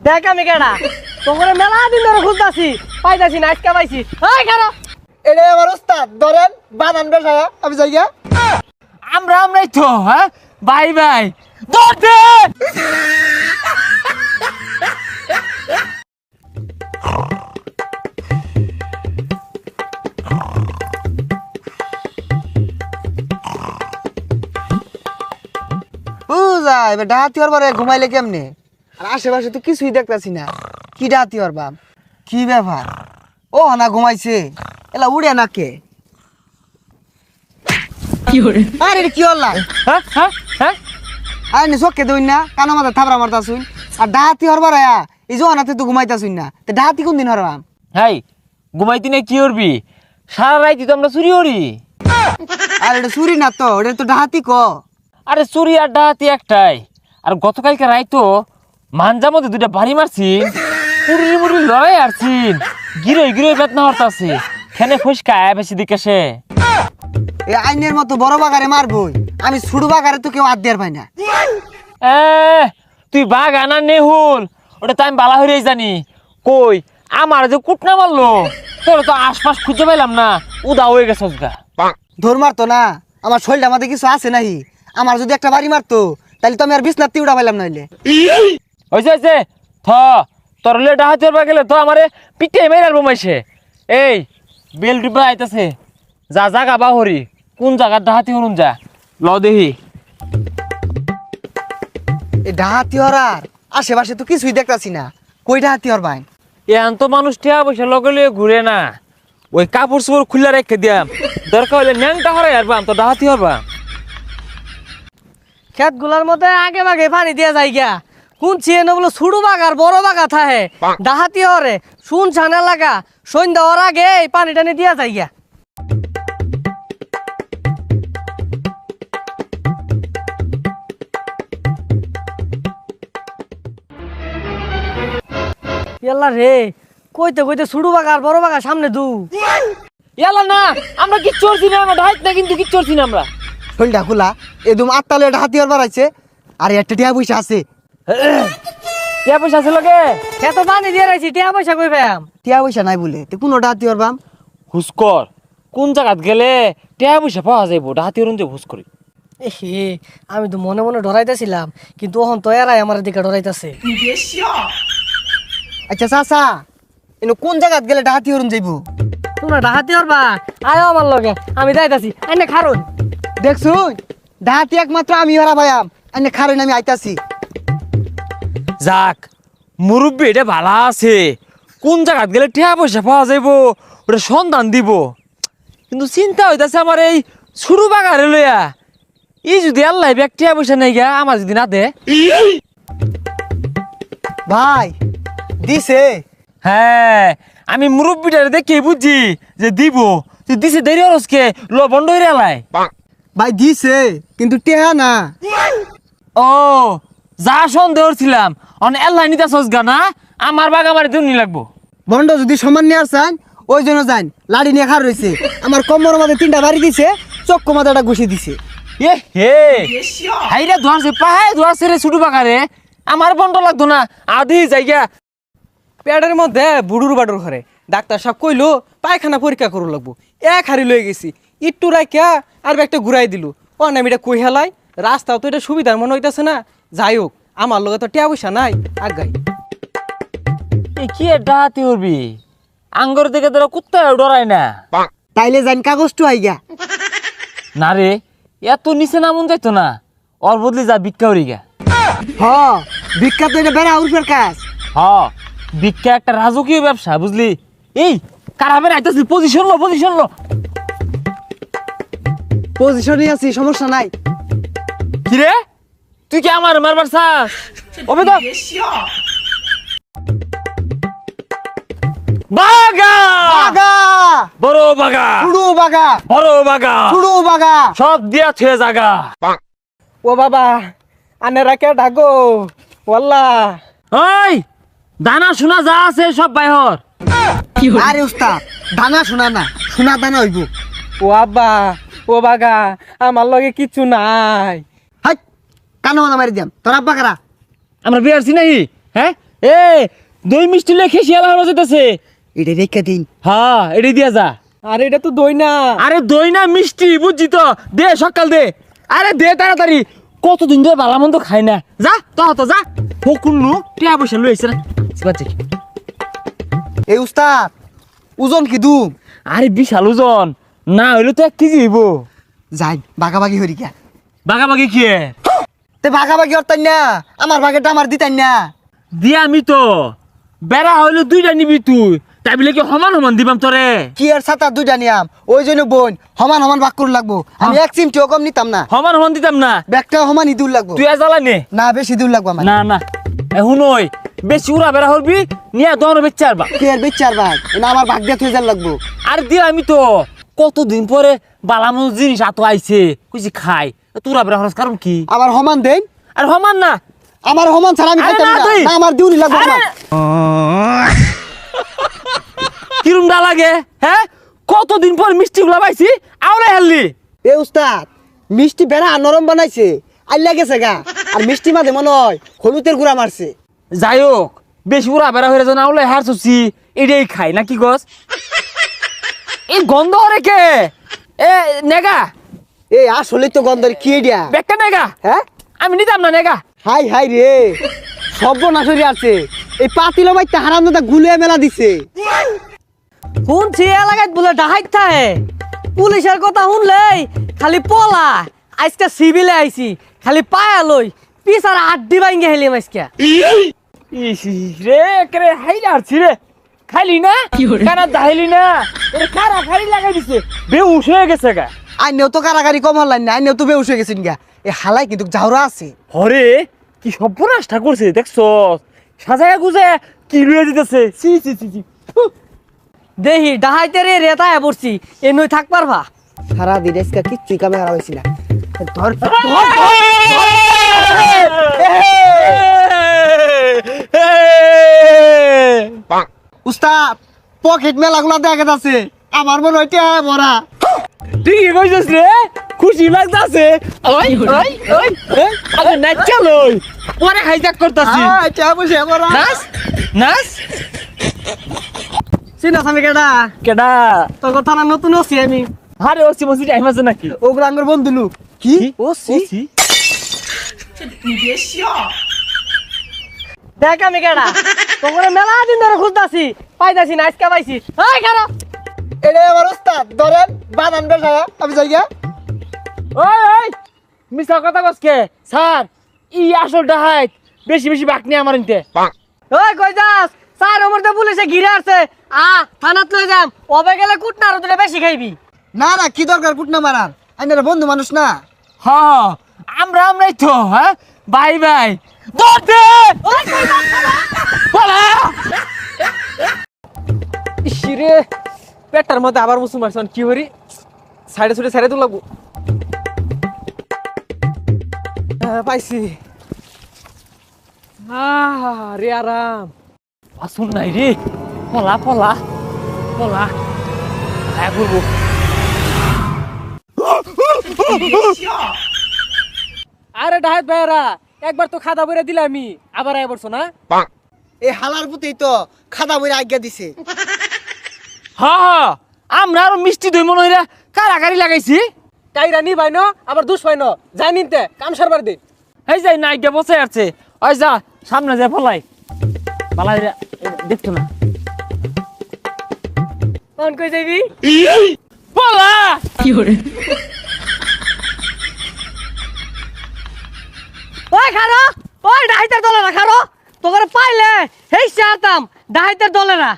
দেখ আমি কেডা? তোকে মেলা দিন ধরে খুঁজতাছি পাইতাছি না আজকে পাইছি। হাই খারা এটা আমার ওস্তাদ ধরেন বানান বেসায়া আমি যাই গিয়া। আমরা আমরাই তো হ্যাঁ? বাই বাই ধরতে বুঝা এবার ডাহাতি হরবার ঘুমাইলে কেমনে? আর আশেপাশে তো কিছুই দেখতাছি না। কি ডাহাতি হরবাম কি ব্যাপার? ও না ঘুমাইছে। এলা উড়ে না কে? আরে কি হল্লা? হ্যাঁ হ্যাঁ হ্যাঁ। আরে নি চোখকে দইন না কানো মাথা থাবরা মারতাছুন। আর ডাহাতি হরবার আয়া এই যে অনাতে তো ঘুমাইতাছুন না। তো ডাহাতি কোন দিন হরবাম হাই ঘুমাইতি না কি করবি? সারা রাইতি তো আমরা চুরি করি। আর এটা চুরি না তো এটা তো ডাহাতি ক। আরে চুরি আর ডাহাতি একটাই। আর গতকালকে রাইতো মানজার মধ্যে দুইটা বাড়ি মারছি পুরি মুড়ি লড়াই আরছিন গিরে গিরে বেতনা হরতাছে খেনে ফুসকায় বেশি দিকে সে। এই আইনের মতো বড় বাগারে মারবই আমি ছোট বাগারে তো কেউ হাত দেওয়ার পাই না। এ তুই বাঘ আনা নেহুল ওটা তো আমি বালা হয়ে জানি। কই আমার যে কুটনা মারলো তোর তো আশপাশ খুঁজে পেলাম না উদা হয়ে গেছে গা ধর মারতো না আমার শরীরটা আমাদের কিছু আছে নাহি আমার যদি একটা বাড়ি মারতো তাহলে তো আমি আর বিছনার তিউড়া পাইলাম নাইলে। হয়েছে হয়েছে থ তোর লে ডাহাতি হরবা গেলে তো আমারে পিঠে মেরে আর বোমাইছে এই বেল ডিব্বা আইতাছে। যা জাগা বাহরি। কোন জায়গার ডাহাতি হরুন যা। ল দেহি এই ডাহাতি হরার আশেপাশে তো কিছুই দেখতাছি না। কই ডাহাতি হর ভাই? এখন তো মানুষ টিয়া পয়সা লগে লগে ঘুরে না। ওই কাপড় চোপড় খুলে রেখে দিয়াম দরকার হলে ন্যাংটা হরাই হারবাম তো ডাহাতি হরবাম খেতগুলার মধ্যে আগে ভাগে পানি দিয়ে যাই গিয়া কোন চিয়ে বলো ছুড়ু বাগার বড় বাগা থাহে। ডাহাতি হরে শুন ছানা লাগা সন্ধ্যা হওয়ার আগে এই পানি টানি দিয়া যাই গিয়া ইয়াল্লা রে কইতে কইতে ছুড়ু বাগার বড় বাগা সামনে দু। এলা না আমরা কিচ্ছু করছি না আমরা ডাইট না কিন্তু কিচ্ছু করছি না আমরা। শরীরটা খোলা এদম আটটালে ডাহাতি হর বাড়াইছে আর একটা টিয়া পয়সা আছে। টিয়া পয়সা আছে লগে? এত পানি দিয়ে রাখছি টিয়া পয়সা কই পাম? টিয়া পয়সা নাই বলে তো কোনো ডাহাতি হরবাম হুসকর কোন জায়গাত গেলে টিয়া পয়সা পাওয়া যাইব ডাহাতি হরুন যে হুস করি। এহে আমি তো মনে মনে ডরাইতেছিলাম কিন্তু ওহন তো এরাই আমার দিকে ডরাইতেছে। আচ্ছা চাচা এনে কোন জায়গাত গেলে ডাহাতি হরুন যাইবো? তোমরা ডাহাতি হরবা? আয় আমার লগে আমি যাইতাছি আইনে খারুন। দেখছুন ডাহাতি একমাত্র আমি হরা ভাইয়াম এনে খারুন আমি আইতাছি। যাক মুরব্বী এটা ভালা আছে। কোন জায়গাত গেলে টিয়া পয়সা পাওয়া যাইব? ওটা সন্ধান দিব। কিন্তু চিন্তা হইতাছে আমার এই শুরু বাগারে লইয়া। ই যদি আল্লাহ ব্যাগ টিয়া পয়সা নাই গা আমার যদি না দে। ভাই দিছে। হ্যাঁ আমি মুরব্বীটারে দেখে বুঝছি যে দিব। তুই দিছে দেরি হরসকে ল বন্ধ হয়ে এলাই ভাই দিছে কিন্তু টেহা না। ও যা সন্দেহ ছিলাম অন এল্লাই নিতে গা না? আমার বাগ আমার দুনি লাগবো। বন্ড যদি সমান নিয়ে আসছেন ওই জন্য যান লাড়ি নিয়ে খার রয়েছে। আমার কম্বর মাঝে তিনটা বাড়ি দিছে চক্কো মাথা একটা ঘুষি দিছে। এ হে! হাইরা ধোয়াছে পাহায় ধোয়াছে রে ছুটু বাগারে আমার বন্ধ লাগতো না আধি জায়গা। পেটের মধ্যে বুড়ুর বাড়ুর ঘরে। ডাক্তার সাহেব কইলো পায়খানা পরীক্ষা করু লাগবো। এক হারি লয়ে গেছি। ইট্টু রাখিয়া আর একটা ঘুরাই দিল। ও না আমি এটা কই হেলাই? রাস্তাও তো এটা সুবিধার মনে হইতাছে না। যাই হোক আমার লগে তো টিয়া পয়সা নাই আগাই এ কি ডাহাতি করবি আঙ্গর দিকে তোরা কুত্তা ডরাই না। তাইলে যান কাগজটু আইগা। না রে এত নিচে নামুন যাইতো না। ওর বদলে যা ভিক্ষা করি গা। হ বিখ্যাত এটা বেড়া উর্ফের কাজ। হ ভিক্ষা একটা রাজকীয় ব্যবসা বুঝলি? এই কারাবের আইতাছি? পজিশন লো পজিশন লো। পজিশনে আছি সমস্যা নাই। কি রে? তুই কি আমার মারবার চাস? ওবে তো বাগা! বাগা! বড় বাগা! ছুড়ু বাগা! বড় বাগা! ছুড়ু বাগা! সব দিয়া থুয়ে জাগা। ও বাবা আনে রাখে ডাকো। ওয়াল্লা। ওই দানা শোনা যা আছে সব বাইহর আরে উস্তাদ দানা শোনা না শোনা দানা হইব। ও আব্বা ও বাগা আমার লগে কিচ্ছু নাই। কানো মারি দিয়াম। তোর আব্বা কারা? আমরা বিয়ারছি নাহি হ্যাঁ? এ দই মিষ্টি লেখে শিয়ালা হলো যেতেছে এটা রেখে দিন। হ্যাঁ এটাই দিয়া যা। আরে এটা তো দই না। আরে দই না মিষ্টি বুঝছি তো। দে সকাল দে। আরে দে তাড়াতাড়ি। কতদিন ধরে ভালো মন্দ খাই না। যা তো তো যা। ফকুন্নু টিয়া পয়সা লই আইছে না বাচ্চা এই উস্তাদ ওজন কি দুম? আরে বিশাল ওজন। না হইলে তো এক কেজি হইব। যাই বাগাবাগি হরি গা বাগাবাগি কি তে বাগাবাগি অর্তাই না? আমার বাগেটা আমার দিতাই না। দিয়ে আমি তো। বেড়া হইলে দুইটা নিবি তুই। তাই বলে কি সমান সমান দিবাম তোরে? কি আর সাতা দুইটা নিয়াম। ওই জন্য বোন সমান সমান বাক করু লাগবো। আমি এক চিমটিও কম নিতাম না। সমান সমান দিতাম না। ব্যাগটাও সমান ইদুর লাগবো। তুই জ্বালা নে। না বেশি দূর লাগবো আমার। না না। এখন ওই বেশি উড়া বেড়া হলবি নিয়ে দোকান বেচে আরবা। কি আর বেচার ভাগ না আমার ভাগ দিয়ে থই লাগবো। আর দিয়ে আমি তো কতদিন পরে বালামো জিনিস আতো আইছে কইছি খাই। তুরা বেড়া হরস কারণ কি? আমার সমান দেন? আর সমান না। আমার সমান ছাড়া আমি আরে খাইতাম না না। না, আমার দিউরি লাগবো আরে! কিরম ডা লাগে হ্যাঁ? কতদিন পর মিষ্টি গুলা পাইছি আওলা হেললি। এ উস্তাদ মিষ্টি বেড়া নরম বানাইছে। আল্লা গেছে গা। আর মিষ্টি মাঝে মনে হয় হলুদের গুড়া মারছে। যাই হোক বেশি উড়া বেড়া হয়ে যেন আওলা হার চুচি এটাই খাই নাকি গছ? এই গন্ধ কে? এ নেগা। এ আসলে তো গন্ধের কি দিয়া বেকটা নেগা। হ্যাঁ? আমি নিতাম না নেগা। হাই হাই রে। সর্বনাশরি আছে। এই পাতিল মাইতে হারাম দাদা গুলে মেলা দিছে। শুনছি এলাকায় বলে ডাহাইত থাকে? পুলিশের কথা শুনলেই খালি পলা। আজকে সিভিলে আইছি খালি পায়া লই পিছার আড্ডি ভাঙ্গে হেলিম আজকে। রে করে হাইলা আরছি রে। খাইলি না কানা দাইলি না এর কারা খালি লাগাই দিছে বেউস হয়ে গেছে গা আইনেও তো কারাগারি কম হল্লাই না আইনেও তো বেউস হয়ে গেছেন গা এ হালাই কিন্তু জাউরা আছে হরে কি সর্বনাশটা করছে দেখছ সাজায়া গুজায়া কি লুয়ে দিতেছে সি সি সি সি। দেহি ডাহাইতে রে রেতায় পড়ছি এ নই থাক পারবা সারা দিন আজকে কিচ্ছুই কামে হারা হয়েছি না ধর উস্তাদ পকেট মেলা গুলা দেখা যাচ্ছে। আমার মনে হয় টিয়া ভরা ঠিকই কইছিস রে? খুশি লাগতাছে। ওই ওই ওই। আরে নাচা লই। পরে হাইজাক করতাছি। টিয়া বসে ভরা নাচ নাচ চিনাস আমি কেডা? কেডা? তোর কথা না নতুন আছি আমি। আরে ওসি মসি টাইম আছে নাকি? ওগুলো আঙ্গুর বন্ধু লোক কি? ও সি দেখ আমি কেডা। তোর মেলা দিন ধরে খুঁজতাছি পাইতাছি না আজকে পাইছি। হাই খারাপ। এটা আমার উস্তাদ ধরেন বানান বেসায়া আমি যাই গা ওই ওই মিছা কথা কসকে স্যার ই আসল ডাহাইত বেশি বেশি বাকনি আমার ইনতে। ওই কই যাস? স্যার আমার তো পুলিশে ঘিরে আছে আ থানাত লই যাম। ওবে গেলে কুটনা আর তোরা বেশি খাইবি। না না কি দরকার কুটনা মারার? আইনারা বন্ধু মানুষ না। হ আমরা আমরাই তো হ্যাঁ? Bye bye. দৌড়তে ইসিরে পেটটার মধ্যে আবার মুসুম মারছন কি করি সাইডে সুইডে সাইডে তো লাগবো পাইছি। রে, আরাম। আসুন নাই রে। পলা পলা। পলা। হ্যাঁ বলব আরে ডাহাত ভাইরা একবার তো খাদা বইরা দিলে আমি আবার আয় পড়ছো না? এই হালার পুতেই তো খাদা বইরা আজ্ঞা দিছে। হা হা আমরা আরও মিষ্টি দই মনে হইরা কারাকারি লাগাইছি। কাইরা নি ভাই ন আবার দুষ পাই ন যাই নিতে কাম সারবার দে। এই যাই না আজ্ঞা বসে আছে। ওই যা সামনে যা ফলাই পালাই দেখতো না? কোন কই যাবি পলা! ওই খারো ওই ডাহাইতের দলেরা খারো। তোকে পাইলে হেসে চাতাম ডাহাইতের দলেরা